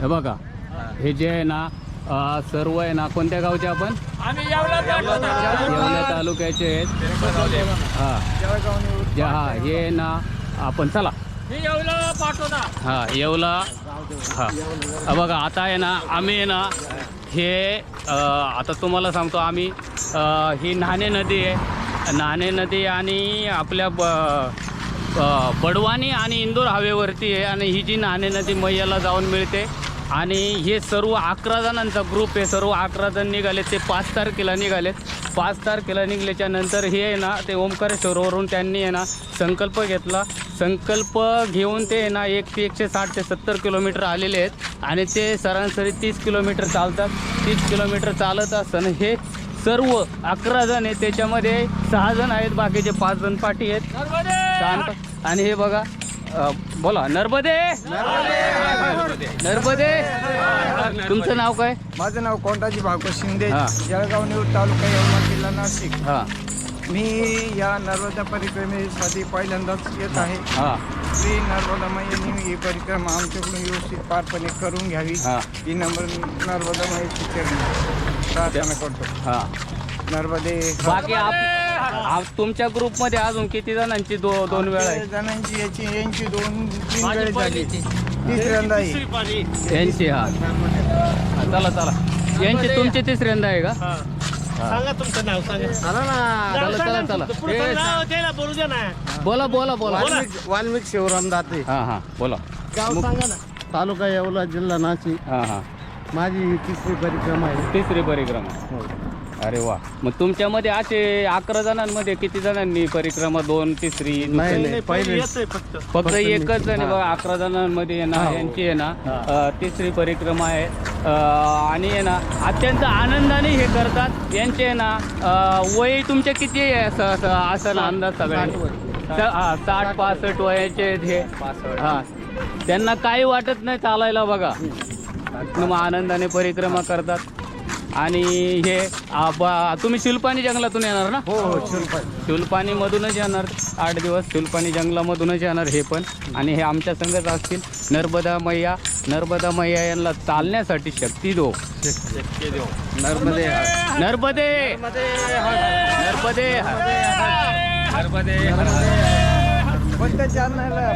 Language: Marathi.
हे बघा हे जे आहे ना अं, सर्व आहे ना कोणत्या गावचे आपण? येवला तालुक्याचे आहेत. हा. जे हा हे आहे ना आपण चला. हा येवला. हा. हा बघा आता आहे ना आम्ही आहे ना हे अ, आता तुम्हाला सांगतो आम्ही अ, ही नाणे नदी आहे. नाणे नदी आणि आपल्या ब बडवानी आणि इंदोर हवेवरती आहे आणि ही जी नाणे नदी मैयाला जाऊन मिळते. आणि हे सर्व अकरा जणांचा ग्रुप आहे. सर्व अकरा जण निघाले. ते पाच तारखेला निघालेत पाच तारखेला निघल्याच्या नंतर हे आहे ना ते ओंकारेश्वरवरून त्यांनी आहे ना संकल्प घेतला. संकल्प घेऊन ते आहे ना एक ते एकशे साठ ते सत्तर किलोमीटर आलेले आहेत. आणि ते सरासरी तीस किलोमीटर चालतात. तीस किलोमीटर चालत असताना हे सर्व अकरा जण आहे. त्याच्यामध्ये सहा जण आहेत. बाकीचे पाच जण पाठी आहेत. शांत आणि हे बघा अ, बोला नर्मदे. नर्मदे. तुमचं नाव काय? माझं नाव कोंडाजी भागवत शिंदे हा. जळगाव निवड तालुका येवला जिल्हा नाशिक. हां. मी या नर्मदा परिक्रमेसाठी पहिल्यांदाच येत आहे. हां. श्री नर्मदा माईंनी ही परिक्रमा आमच्याकडून व्यवस्थित पारपणे करून घ्यावी. हा. ही नंबर नर्मदा माईची चरणी. प्रार्थना करतो. हां. नर्मदे. बाकी आप आप- तुमच्या ग्रुपमध्ये अजून किती जणांची दो दोन वेळा आहे? जणांची याची यांची दोन तीन वेळ झाली. तिसऱ्यांदा पाली. यांची हा. हा, चला चला. यांची तुमची तिसऱ्यांदा आहे का? हा. सांगा तुमचं नाव सांगा. चला चला चला तुमचं. पुढं ए, नाव द्यायला बोलू द्या ना. बोला बोला बोला. वाल्मिक वाल्मिक शिवराम दाते. हा हा. बोला. गाव सांगा ना. तालुका येवला जिल्हा नाशिक. हा हा. माझी ही तिसरी परिक्रमा आहे. तिसरी परिक्रमा. अरे वा. मग तुमच्यामध्ये असे अकरा जणांमध्ये किती जणांनी परिक्रमा दोन तिसरी? नाही, पहिले. फक्त. एकच जण आहे बघा अकरा जणांमध्ये आहे ना यांची आहे ना अ, तिसरी परिक्रमा आहे. अ, आणि आहे ना अत्यंत आनंदाने हे करतात. यांचे आहे ना अ, वय तुमचे किती आहे? असं असं असं ना अंदाज सगळे स- हा साठ पासष्ट वयाचे आहेत हे. हा. त्यांना काही वाटत नाही चालायला बघा. एकदम आनंदाने परिक्रमा करतात. आणि हे तुम्ही शिल्पानी जंगलातून येणार ना? हो हो शिल्पा शुलपाणी मधूनच येणार. आठ दिवस शुलपाणी जंगलामधूनच येणार हे पण. आणि हे आमच्या संगत असतील नर्मदा मैया. नर्मदा मैया यांना चालण्यासाठी शक्ती दो नर्मदे नर्मदे! नर्मदे! नर्मदे कोणत्या चॅनलला